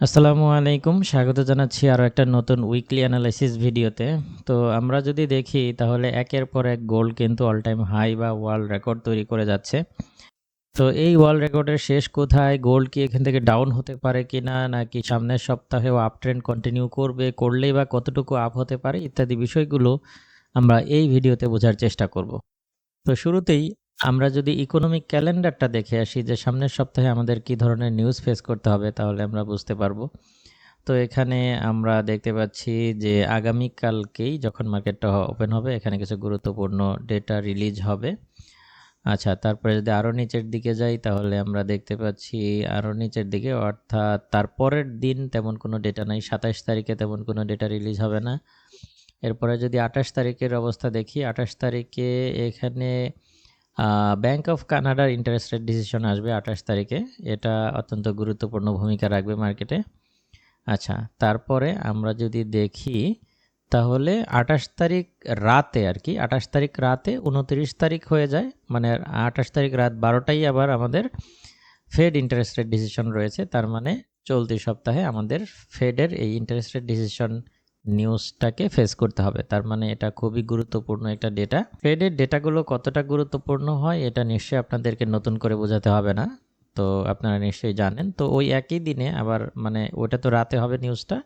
আসসালামু আলাইকুম। স্বাগত জানাচ্ছি আরও একটা নতুন উইকলি অ্যানালাইসিস ভিডিওতে। তো আমরা যদি দেখি, তাহলে একের পর এক গোল্ড কিন্তু অল টাইম হাই বা ওয়ার্ল্ড রেকর্ড তৈরি করে যাচ্ছে। তো এই ওয়ার্ল্ড রেকর্ডের শেষ কোথায়? গোল্ড কি এখান থেকে ডাউন হতে পারে কি না নাকি সামনের সপ্তাহেও আপ ট্রেন্ড কন্টিনিউ করবে? করলেই বা কতটুকু আপ হতে পারে? ইত্যাদি বিষয়গুলো আমরা এই ভিডিওতে বোঝার চেষ্টা করব। তো শুরুতেই আমরা যদি ইকোনমিক ক্যালেন্ডারটা দেখে আসি যে সামনের সপ্তাহে আমাদের কি ধরনের নিউজ ফেস করতে হবে, তাহলে আমরা বুঝতে পারব। তো এখানে আমরা দেখতে পাচ্ছি যে আগামীকালকেই যখন মার্কেটটা ওপেন হবে, এখানে কিছু গুরুত্বপূর্ণ ডেটা রিলিজ হবে। আচ্ছা তারপরে যদি আরও নিচের দিকে যাই, তাহলে আমরা দেখতে পাচ্ছি আরও নিচের দিকে, অর্থাৎ তারপরের দিন তেমন কোনো ডেটা নাই, সাতাশ তারিখে তেমন কোনো ডেটা রিলিজ হবে না। এরপরে যদি আঠাশ তারিখের অবস্থা দেখি, আঠাশ তারিখে এখানে ব্যাংক অফ কানাডার ইন্টারেস্ট রেট ডিসিশন আসবে আঠাশ তারিখে। এটা অত্যন্ত গুরুত্বপূর্ণ ভূমিকা রাখবে মার্কেটে আচ্ছা তারপরে আমরা যদি দেখি, তাহলে আঠাশ তারিখ রাতে আর কি, আঠাশ তারিখ রাতে উনত্রিশ তারিখ হয়ে যায়। মানে আঠাশ তারিখ রাত বারোটাই আবার আমাদের ফেড ইন্টারেস্ট রেট ডিসিশন রয়েছে। তার মানে চলতি সপ্তাহে আমাদের ফেডের এই ইন্টারেস্ট রেট ডিসিশন নিউজটাকে ফেস করতে হবে। তার মানে এটা খুবই গুরুত্বপূর্ণ একটা ডেটা ফেডের ডেটাগুলো কতটা গুরুত্বপূর্ণ হয়, এটা নিশ্চয়ই আপনাদেরকে নতুন করে বোঝাতে হবে না। তো আপনারা নিশ্চয়ই জানেন। তো ওই একই দিনে আবার মানে ওটা তো রাতে হবে নিউজটা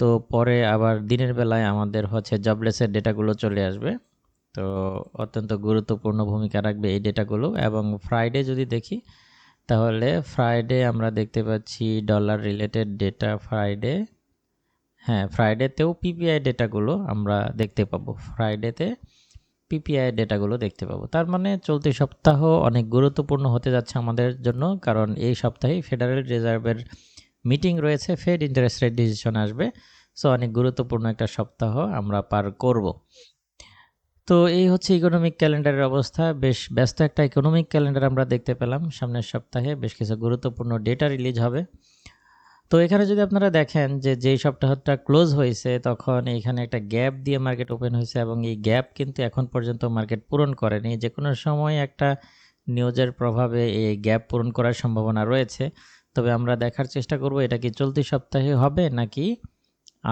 তো পরে আবার দিনের বেলায় আমাদের হচ্ছে জবলেসের ডেটাগুলো চলে আসবে। তো অত্যন্ত গুরুত্বপূর্ণ ভূমিকা রাখবে এই ডেটাগুলো এবং ফ্রাইডে যদি দেখি, তাহলে ফ্রাইডে আমরা দেখতে পাচ্ছি ডলার রিলেটেড ডেটা ফ্রাইডে হ্যাঁ ফ্রাইডেতেও পিপিআই ডেটাগুলো আমরা দেখতে পাবো। ফ্রাইডেতে পিপিআই ডেটাগুলো দেখতে পাবো। তার মানে চলতি সপ্তাহ অনেক গুরুত্বপূর্ণ হতে যাচ্ছে আমাদের জন্য, কারণ এই সপ্তাহে ফেডারেল রিজার্ভের মিটিং রয়েছে ফেড ইন্টারেস্ট রেট ডিসিশন আসবে। সো অনেক গুরুত্বপূর্ণ একটা সপ্তাহ আমরা পার করব। তো এই হচ্ছে ইকোনমিক ক্যালেন্ডারের অবস্থা। বেশ ব্যস্ত একটা ইকোনমিক ক্যালেন্ডার আমরা দেখতে পেলাম। সামনের সপ্তাহে বেশ কিছু গুরুত্বপূর্ণ ডেটা রিলিজ হবে। তো এখানে যদি আপনারা দেখেন যে যেই সপ্তাহটা ক্লোজ হয়েছে, তখন এখানে একটা গ্যাপ দিয়ে মার্কেট ওপেন হয়েছে এবং এই গ্যাপ কিন্তু এখন পর্যন্ত মার্কেট পূরণ করেনি। যে কোনো সময় একটা নিউজের প্রভাবে এই গ্যাপ পূরণ করার সম্ভাবনা রয়েছে। তবে আমরা দেখার চেষ্টা করব এটা কি চলতি সপ্তাহে হবে নাকি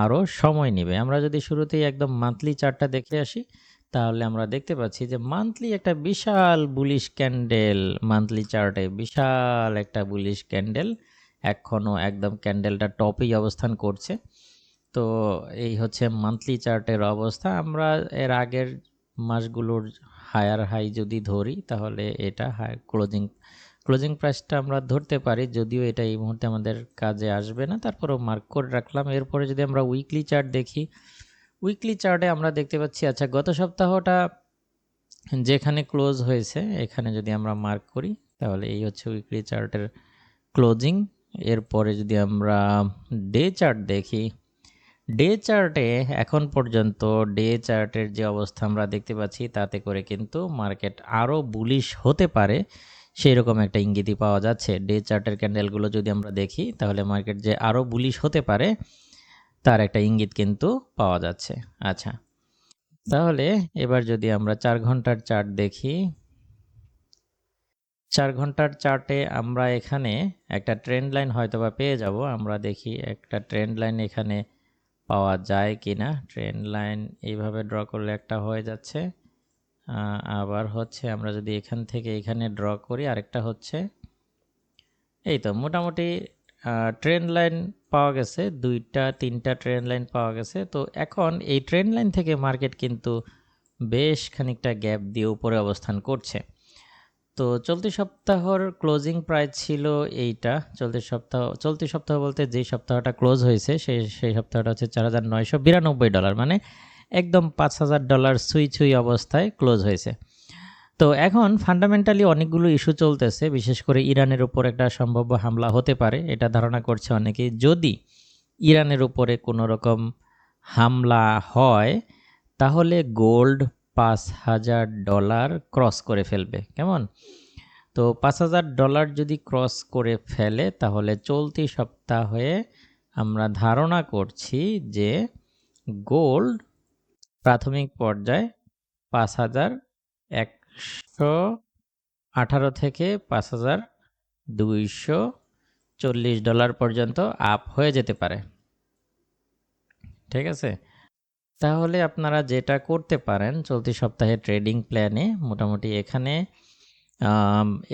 আরও সময় নেবে। আমরা যদি শুরুতেই একদম মান্থলি চার্টটা দেখে আসি, তাহলে আমরা দেখতে পাচ্ছি যে মান্থলি একটা বিশাল বুলিশ ক্যান্ডেল মান্থলি চার্টে বিশাল একটা বুলিশ ক্যান্ডেল এখনও একদম ক্যান্ডেলটা টপেই অবস্থান করছে। তো এই হচ্ছে মান্থলি চার্টের অবস্থা। আমরা এর আগের মাসগুলোর হায়ার হাই যদি ধরি, তাহলে এটা হাই ক্লোজিং ক্লোজিং প্রাইসটা আমরা ধরতে পারি। যদিও এটা এই মুহূর্তে আমাদের কাজে আসবে না, তারপরেও মার্ক করে রাখলাম। এরপরে যদি আমরা উইকলি চার্ট দেখি উইকলি চার্টে আমরা দেখতে পাচ্ছি আচ্ছা গত সপ্তাহটা যেখানে ক্লোজ হয়েছে, এখানে যদি আমরা মার্ক করি, তাহলে এই হচ্ছে উইকলি চার্টের ক্লোজিং এরপরে যদি আমরা ডে চার্ট দেখি, ডে চার্টে এখন পর্যন্ত ডে চার্টের যে অবস্থা আমরা দেখতে পাচ্ছি, তাতে করে কিন্তু মার্কেট আরও বুলিশ হতে পারে সেই রকম একটা ইঙ্গিতই পাওয়া যাচ্ছে। ডে চার্টের ক্যান্ডেলগুলো যদি আমরা দেখি, তাহলে মার্কেট যে আরও বুলিশ হতে পারে, তার একটা ইঙ্গিত কিন্তু পাওয়া যাচ্ছে। আচ্ছা তাহলে এবার যদি আমরা চার ঘণ্টার চার্ট দেখি চার ঘণ্টার চার্টে আমরা এখানে একটা ট্রেন্ড লাইন হয়তো বা পেয়ে যাব। আমরা দেখি একটা ট্রেন্ড লাইন এখানে পাওয়া যায় কি না ট্রেন্ড লাইন এইভাবে ড্র করলে একটা হয়ে যাচ্ছে। আবার হচ্ছে আমরা যদি এখান থেকে এখানে ড্র করি, আরেকটা হচ্ছে এই তো মোটামুটি ট্রেন লাইন পাওয়া গেছে, দুইটা, তিনটা ট্রেন লাইন পাওয়া গেছে। তো এখন এই ট্রেন লাইন থেকে মার্কেট কিন্তু বেশ খানিকটা গ্যাপ দিয়ে উপরে অবস্থান করছে। তো চলতি সপ্তাহর ক্লোজিং প্রাইস ছিল এইটা। চলতি সপ্তাহ চলতি সপ্তাহ বলতে যেই সপ্তাহটা ক্লোজ হয়েছে সেই সেই সপ্তাহটা হচ্ছে চার হাজার নয়শো বিরানব্বই ডলার মানে একদম পাঁচ হাজার ডলার সুই ছুই অবস্থায় ক্লোজ হয়েছে। তো এখন ফান্ডামেন্টালি অনেকগুলো ইস্যু চলতেছে, বিশেষ করে ইরানের উপর একটা সম্ভাব্য হামলা হতে পারে, এটা ধারণা করছে অনেকে। যদি ইরানের উপরে কোনো রকম হামলা হয়, তাহলে গোল্ড পাঁচ হাজার ডলার ক্রস করে ফেলবে, কেমন? তো পাঁচ হাজার ডলার যদি ক্রস করে ফেলে, তাহলে চলতি সপ্তাহে আমরা ধারণা করছি যে গোল্ড প্রাথমিক পর্যায়ে পাঁচ হাজার একশো আঠারো থেকে পাঁচ হাজার দুইশো চল্লিশ ডলার পর্যন্ত আপ হয়ে যেতে পারে। ঠিক আছে? তাহলে আপনারা যেটা করতে পারেন চলতি সপ্তাহে ট্রেডিং প্ল্যানে মোটামুটি এখানে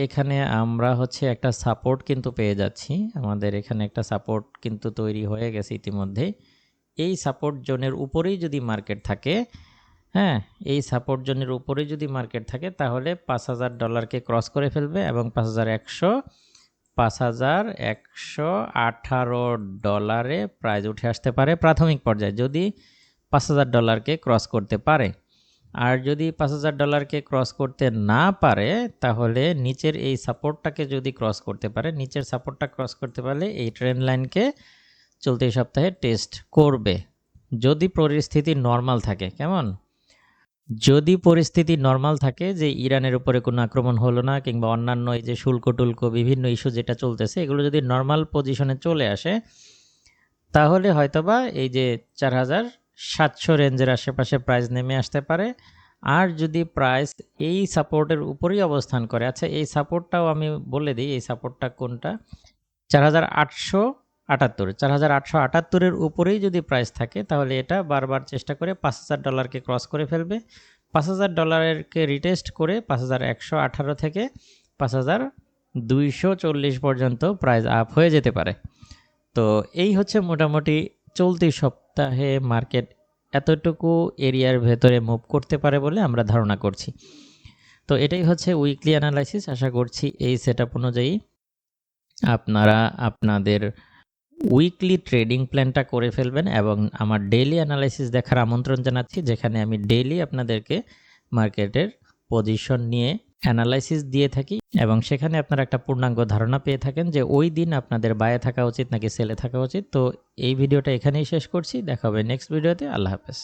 এখানে আমরা হচ্ছে একটা সাপোর্ট কিন্তু পেয়ে যাচ্ছি। আমাদের এখানে একটা সাপোর্ট কিন্তু তৈরি হয়ে গেছে ইতিমধ্যে। এই সাপোর্ট জোনের উপরেই যদি মার্কেট থাকে হ্যাঁ এই সাপোর্ট জোনের উপরেই যদি মার্কেট থাকে তাহলে পাঁচ হাজার ডলারকে ক্রস করে ফেলবে এবং পাঁচ হাজার একশো, পাঁচ হাজার একশো আঠারো ডলারে প্রাইজ উঠে আসতে পারে প্রাথমিক পর্যায়ে। যদি পাঁচ হাজার ডলারকে ক্রস করতে পারে। আর যদি পাঁচ হাজার ডলারকে ক্রস করতে না পারে, তাহলে নিচের এই সাপোর্টটাকে যদি ক্রস করতে পারে, নিচের সাপোর্টটা ক্রস করতে পারলে এই ট্রেন লাইনকে চলতি সপ্তাহে টেস্ট করবে। যদি পরিস্থিতি নর্মাল থাকে, কেমন? যদি পরিস্থিতি নর্মাল থাকে যে ইরানের উপরে কোনো আক্রমণ হলো না, কিংবা অন্যান্য এই যে শুল্ক টুল্ক বিভিন্ন ইস্যু যেটা চলতেছে, এগুলো যদি নর্মাল পজিশনে চলে আসে, তাহলে হয়তোবা এই যে চার হাজার সাতশো রেঞ্জের আশেপাশে প্রাইস নেমে আসতে পারে। আর যদি প্রাইস এই সাপোর্টের উপরেই অবস্থান করে আচ্ছা এই সাপোর্টটাও আমি বলে দিই, এই সাপোর্টটা কোনটা? চার হাজার আটশো আটাত্তর, চার হাজার আটশো আটাত্তরের উপরেই যদি প্রাইস থাকে, তাহলে এটা বারবার চেষ্টা করে পাঁচ হাজার ডলারকে ক্রস করে ফেলবে। পাঁচ হাজার ডলারকে রিটেস্ট করে পাঁচ হাজার একশো আঠারো থেকে পাঁচ হাজার দুইশো চল্লিশ পর্যন্ত প্রাইস আপ হয়ে যেতে পারে। তো এই হচ্ছে মোটামুটি চলতি সপ্তাহে মার্কেট এতটুকু এরিয়ার ভেতরে মুভ করতে পারে বলে আমরা ধারণা করছি। তো এটাই হচ্ছে উইকলি অ্যানালাইসিস আশা করছি এই সেট অনুযায়ী আপনারা আপনাদের উইকলি ট্রেডিং প্ল্যানটা করে ফেলবেন এবং আমার ডেইলি অ্যানালাইসিস দেখার আমন্ত্রণ জানাচ্ছি, যেখানে আমি ডেইলি আপনাদেরকে মার্কেটের পজিশন নিয়ে অ্যানালাইসিস দিয়ে থাকি এবং সেখানে আপনারা একটা পূর্ণাঙ্গ ধারণা পেয়ে থাকেন যে ওই দিন আপনাদের বায়ে থাকা উচিত নাকি সেলে থাকা উচিত। তো এই ভিডিওটা এখানেই শেষ করছি। দেখা হবে নেক্সট ভিডিওতে আল্লাহ হাফেজ।